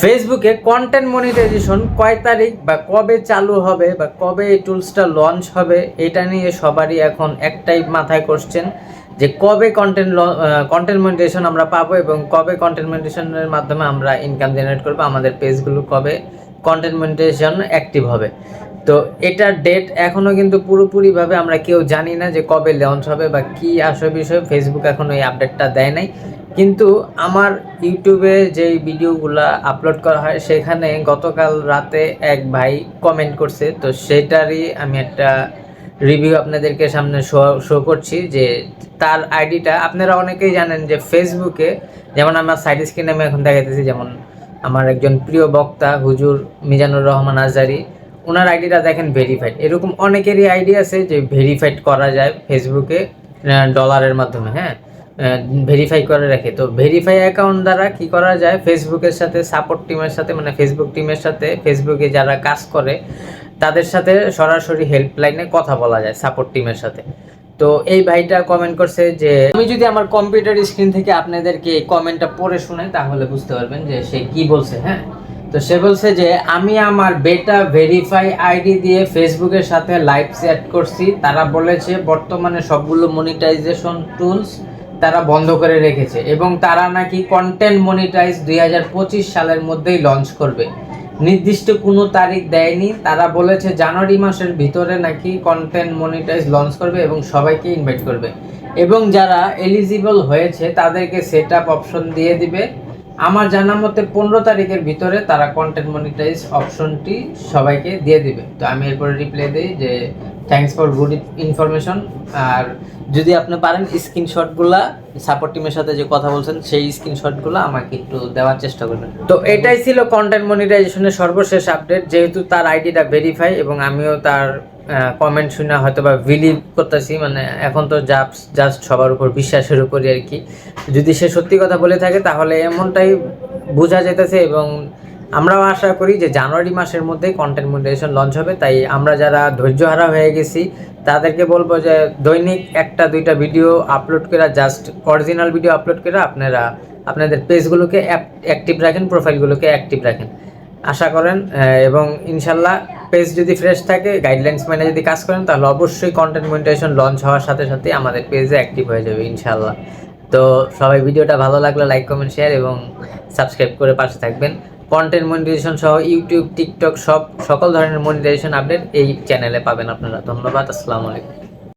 ফেসবুকে content monetization কয় তারিখ বা কবে চালু হবে বা কবে এই টুলসটা লঞ্চ হবে, এটা নিয়ে সবারই এখন একটাই মাথায় করছেন যে কবে কন্টেন্ট কন্টেন্ট মনিটাইজেশন আমরা পাবো এবং কবে কন্টেন্ট মনিটাইজেশনের মাধ্যমে আমরা ইনকাম জেনারেট করব, আমাদের পেজগুলো কবে কন্টেন্ট মনিটাইজেশন অ্যাক্টিভ হবে। তো এটার ডেট এখনও কিন্তু পুরোপুরিভাবে আমরা কেউ জানি না যে কবে লঞ্চ হবে বা কি আসবে বিষয়ে ফেসবুক এখনও এই আপডেটটা দেয় নাই। কিন্তু আমার ইউটিউবে যেই ভিডিওগুলো আপলোড করা হয়, সেখানে গতকাল রাতে এক ভাই কমেন্ট করছে। তো সেটারই আমি একটা রিভিউ আপনাদেরকে সামনে শো শো করছি যে তার আইডিটা আপনারা অনেকেই জানেন যে ফেসবুকে যেমন আমার সাইড স্ক্রিনে আমি এখন দেখাইতেছি, যেমন আমার একজন প্রিয় বক্তা হুজুর মিজানুর রহমান আজারি। ওনার আইডিটা দেখেন ভেরিফাইড এরকম অনেকেরই আইডি আছে যে ভেরিফাইড করা যায় ফেসবুকে ডলারের মাধ্যমে হ্যাঁ? ভেরিফাই করে রাখে। তো ভেরিফাই অ্যাকাউন্ট দ্বারা কি করা যায়? ফেসবুকের সাথে সাপোর্ট টিমের সাথে মানে ফেসবুক টিমের সাথে ফেসবুকে যারা কাজ করে, তাদের সাথে সরাসরি হেল্পলাইনে কথা বলা যায় সাপোর্ট টিমের সাথে। তো এই ভাইটা কমেন্ট করছে যে, আমি যদি আমার কম্পিউটার স্ক্রিন থেকে আপনাদেরকে এই কমেন্টটা পড়ে শোনাই, তাহলে বুঝতে পারবেন যে সে কি বলছে হ্যাঁ? তো সে বলছে যে, আমি আমার বেটা ভেরিফাই আইডি দিয়ে ফেসবুকের সাথে লাইভ চ্যাট করছি। তারা বলেছে, বর্তমানে সবগুলো মনিটাইজেশন টুলস তারা বন্ধ করে রেখেছে এবং তারা নাকি কন্টেন্ট মনিটাইজ দুই হাজার পঁচিশ সালের মধ্যেই লঞ্চ করবে। নির্দিষ্ট কোনো তারিখ দেয়নি। তারা বলেছে, জানুয়ারি মাসের ভিতরে নাকি কন্টেন্ট মনিটাইজ লঞ্চ করবে এবং সবাইকে ইনভাইট করবে। এবং যারা এলিজিবল হয়েছে, তাদেরকে সেট আপ অপশন দিয়ে দিবে। আমার জানা মতে পনেরো তারিখের ভিতরে তারা কন্টেন্ট মনিটাইজ অপশনটি সবাইকে দিয়ে দিবে। তো আমি এরপরে রিপ্লাই দিই যে থ্যাংকস ফর গুড ইনফরমেশন আর যদি আপনি পারেন স্ক্রিনশটগুলা সাপোর্ট টিমের সাথে যে কথা বলছেন, সেই স্ক্রিনশটগুলো আমাকে একটু দেওয়ার চেষ্টা করবেন। তো এটাই ছিল কন্টেন্ট মনিটাইজেশনের সর্বশেষ আপডেট যেহেতু তার আইডিটা ভেরিফাই এবং আমিও তার কমেন্ট শুনে হয়তো বা বিলিভ করতেছি মানে এখন তো জাস্ট জাস্ট সবার উপর বিশ্বাসের উপরই আর কি। যদি সে সত্যি কথা বলে থাকে, তাহলে এমনটাই বোঝা যেতেছে এবং আমরাও আশা করি যে জানুয়ারি মাসের মধ্যেই কন্টেন্ট মনিটাইজেশন লঞ্চ হবে। তাই আমরা যারা ধৈর্যহারা হয়ে গেছি, তাদেরকে বলব যে দৈনিক একটা, দুইটা ভিডিও আপলোড করে জাস্ট অরিজিনাল ভিডিও আপলোড করে আপনারা আপনাদের পেজগুলোকে অ্যাক্টিভ রাখেন প্রোফাইলগুলোকে অ্যাক্টিভ রাখেন। আশা করেন এবং ইনশাল্লাহ পেজ যদি ফ্রেশ থাকে গাইডলাইন্স মেনে যদি কাজ করেন, তাহলে অবশ্যই কন্টেন্ট মনিটাইজেশন লঞ্চ হওয়ার সাথে সাথে আমাদের পেজে অ্যাক্টিভ হয়ে যাবে ইনশাল্লাহ তো সবাই ভিডিওটা ভালো লাগলে লাইক কমেন্ট শেয়ার এবং সাবস্ক্রাইব করে পাশে থাকবেন। কন্টেন্ট মনিটাইজেশন সহ ইউটিউব টিকটক সব সকল ধরনের মনিটাইজেশন আপডেট এই চ্যানেলে পাবেন আপনারা। ধন্যবাদ, আসসালামু আলাইকুম।